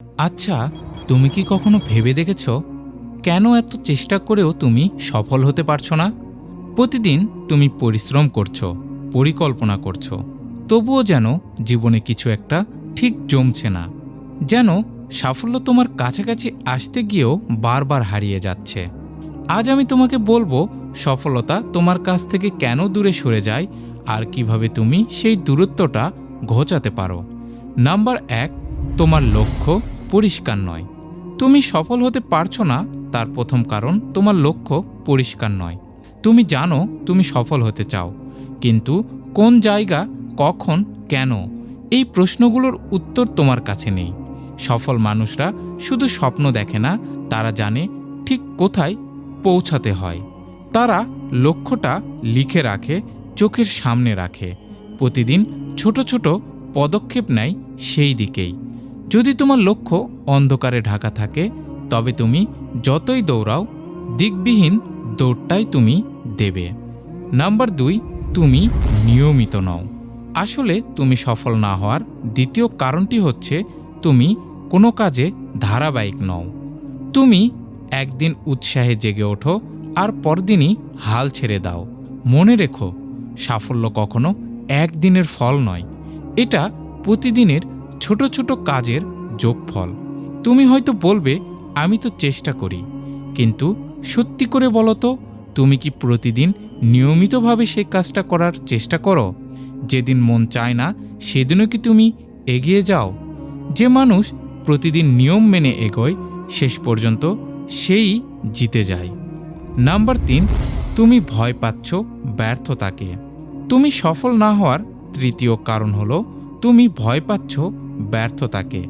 আচ্ছা তুমি কি কখনো ভেবে দেখেছ? কেন এত চেষ্টা করেও তুমি সফল হতে পারছ না? প্রতিদিন তুমি পরিশ্রম করছ, পরিকল্পনা করছ, তবুও যেন জীবনে কিছু একটা ঠিক জমছে না, যেন সাফল্য তোমার কাছাকাছি আসতে গিয়েও বারবার হারিয়ে যাচ্ছে। আজ আমি তোমাকে বলব, সফলতা তোমার কাছ থেকে কেন দূরে সরে যায় আর কীভাবে তুমি সেই দূরত্বটা ঘোচাতে পারো। নাম্বার এক তোমার লক্ষ্য পরিষ্কার নয়। তুমি সফল হতে পারছ না, তার প্রথম কারণ তোমার লক্ষ্য পরিষ্কার নয়। তুমি জানো তুমি সফল হতে চাও, কিন্তু কোন জায়গা, কখন, কেন, এই প্রশ্নগুলোর উত্তর তোমার কাছে নেই। সফল মানুষরা শুধু স্বপ্ন দেখে না, তারা জানে ঠিক কোথায় পৌঁছাতে হয়। তারা লক্ষ্যটা লিখে রাখে, চোখের সামনে রাখে। প্রতিদিন ছোট ছোট পদক্ষেপ নেয় সেই দিকেই। যদি তোমার লক্ষ্য অন্ধকারে ঢাকা থাকে, তবে তুমি যতই দৌড়াও, দিকবিহীন দৌড়টাই তুমি দেবে। নাম্বার দুই, তুমি নিয়মিত নও। আসলে তুমি সফল না হওয়ার দ্বিতীয় কারণটি হচ্ছে তুমি কোনো কাজে ধারাবাহিক নও। তুমি একদিন উৎসাহে জেগে ওঠো আর পরদিনই হাল ছেড়ে দাও। মনে রেখো, সাফল্য কখনো একদিনের ফল নয়, এটা প্রতিদিনের ছোট ছোট কাজের যোগফল। তুমি হয়তো বলবে, আমি তো চেষ্টা করি। কিন্তু সত্যি করে বলো তো, তুমি কি প্রতিদিন নিয়মিতভাবে সেই কাজটা করার চেষ্টা করো? যেদিন মন চায় না, সেদিনও কি তুমি এগিয়ে যাও? যে মানুষ প্রতিদিন নিয়ম মেনে এগোয়, শেষ পর্যন্ত সেই জিতে যায়। নাম্বার তিন, তুমি ভয় পাচ্ছ ব্যর্থতাকে। তুমি সফল না হওয়ার তৃতীয় কারণ হলো, তুমি ভয় পাচ্ছ ব্যর্থতাকে।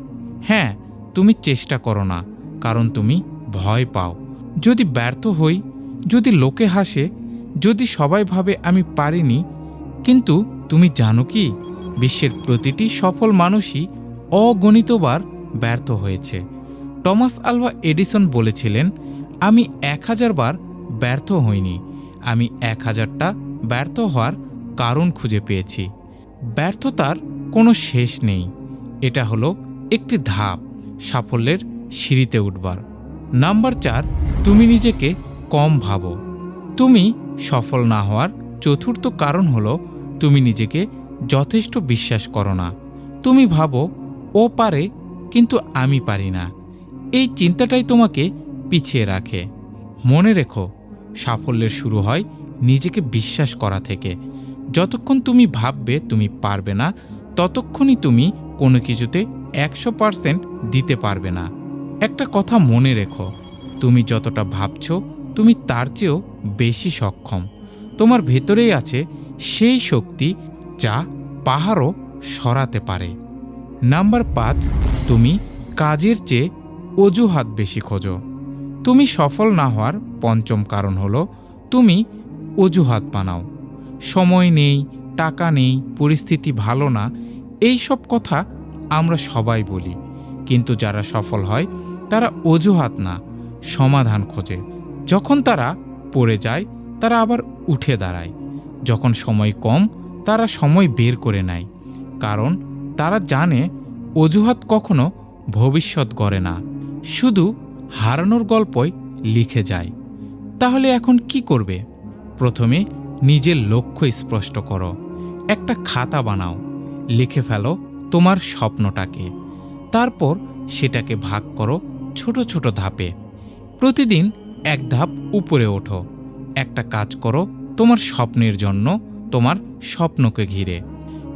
হ্যাঁ তুমি চেষ্টা করো না, কারণ তুমি ভয় পাও। যদি ব্যর্থ হই, যদি লোকে হাসে, যদি সবাই ভাবে আমি পারিনি, কিন্তু তুমি জানো কি, বিশ্বের প্রতিটি সফল মানুষই অগণিতবার ব্যর্থ হয়েছে। টমাস আলভা এডিসন বলেছিলেন, আমি এক হাজার বার ব্যর্থ হইনি, আমি এক হাজারটা ব্যর্থ হওয়ার কারণ খুঁজে পেয়েছি। ব্যর্থতার কোনো শেষ নেই। এটা হলো একটি ধাপ সাফল্যের সিঁড়িতে উঠবার। নাম্বার চার, তুমি নিজেকে কম ভাবো। তুমি সফল না হওয়ার চতুর্থ কারণ হলো তুমি নিজেকে যথেষ্ট বিশ্বাস করো না। তুমি ভাবো, ও পারে, কিন্তু আমি পারি না। এই চিন্তাটাই তোমাকে পিছিয়ে রাখে। মনে রেখো, সাফল্যের শুরু হয় নিজেকে বিশ্বাস করা থেকে। যতক্ষণ তুমি ভাববে তুমি পারবে না ততক্ষণই তুমি কোনো কিছুতে একশো পারসেন্ট দিতে পারবে না। একটা কথা মনে রেখো, তুমি যতটা ভাবছ, তুমি তার চেয়েও বেশি সক্ষম। তোমার ভেতরেই আছে সেই শক্তি যা পাহাড়ও সরাতে পারে। নাম্বার পাঁচ, তুমি কাজের চেয়ে অজুহাত বেশি খোঁজো। তুমি সফল না হওয়ার পঞ্চম কারণ হলো তুমি অজুহাত বানাও। সময় নেই, টাকা নেই, পরিস্থিতি ভালো না এই সব কথা আমরা সবাই বলি। কিন্তু যারা সফল হয়, তারা অজুহাত না, সমাধান খোঁজে। যখন তারা পড়ে যায়, তারা আবার উঠে দাঁড়ায়। যখন সময় কম, তারা সময় বের করে নেয়। কারণ তারা জানে, অজুহাত কখনো ভবিষ্যৎ গড়ে না। শুধু হারানোর গল্পই লিখে যায়। তাহলে এখন কি করবে? প্রথমে নিজের লক্ষ্য স্পষ্ট করো। একটা খাতা বানাও। লিখে ফেলো তোমার স্বপ্নটাকে। তারপর সেটাকে ভাগ করো ছোট ছোট ধাপে। প্রতিদিন এক ধাপ উপরে ওঠো। একটা কাজ করো তোমার স্বপ্নের জন্য তোমার স্বপ্নকে ঘিরে।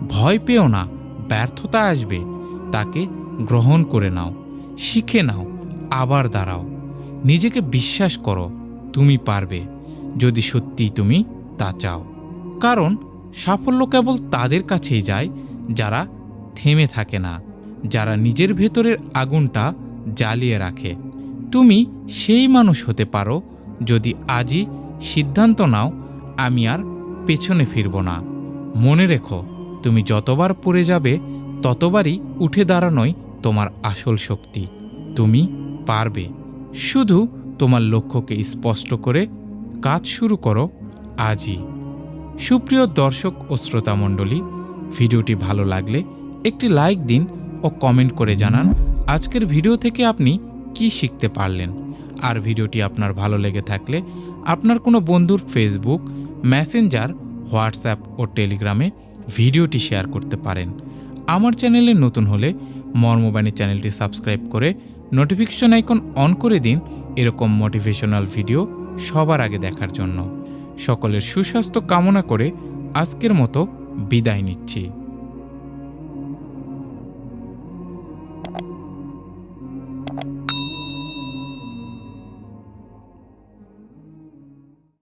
ভয় পেও না, ব্যর্থতা আসবে। তাকে গ্রহণ করে নাও, শিখে নাও, আবার দাঁড়াও। নিজেকে বিশ্বাস করো, তুমি পারবে। যদি সত্যিই তুমি তা চাও। কারণ সাফল্য কেবল তাদের কাছেই যায় যারা থেমে থাকে না, যারা নিজের ভেতরের আগুনটা জ্বালিয়ে রাখে। তুমি সেই মানুষ হতে পারো, যদি আজই সিদ্ধান্ত নাও, আমি আর পেছনে ফিরব না। মনে রেখো, তুমি যতবার পড়ে যাবে, ততবারই উঠে দাঁড়ানোই তোমার আসল শক্তি। তুমি পারবে। শুধু তোমার লক্ষ্যকে স্পষ্ট করে কাজ শুরু করো, আজই। সুপ্রিয় দর্শক ও শ্রোতা মণ্ডলী ভিডিওটি ভালো লাগলে একটি লাইক দিন ও কমেন্ট করে জানান আজকের ভিডিও থেকে আপনি কি শিখতে পারলেন। আর ভিডিওটি আপনার ভালো লেগে থাকলে আপনার কোনো বন্ধুর ফেসবুক মেসেঞ্জার হোয়াটসঅ্যাপ ও টেলিগ্রামে ভিডিওটি শেয়ার করতে পারেন। আমার চ্যানেলে নতুন হলে মর্মবাণী চ্যানেলটি সাবস্ক্রাইব করে নোটিফিকেশন আইকন অন করে দিন এরকম মোটিভেশনাল ভিডিও সবার আগে দেখার জন্য। সকলের সুস্বাস্থ্য কামনা করে আজকের মতো বিদায় নিচ্ছি।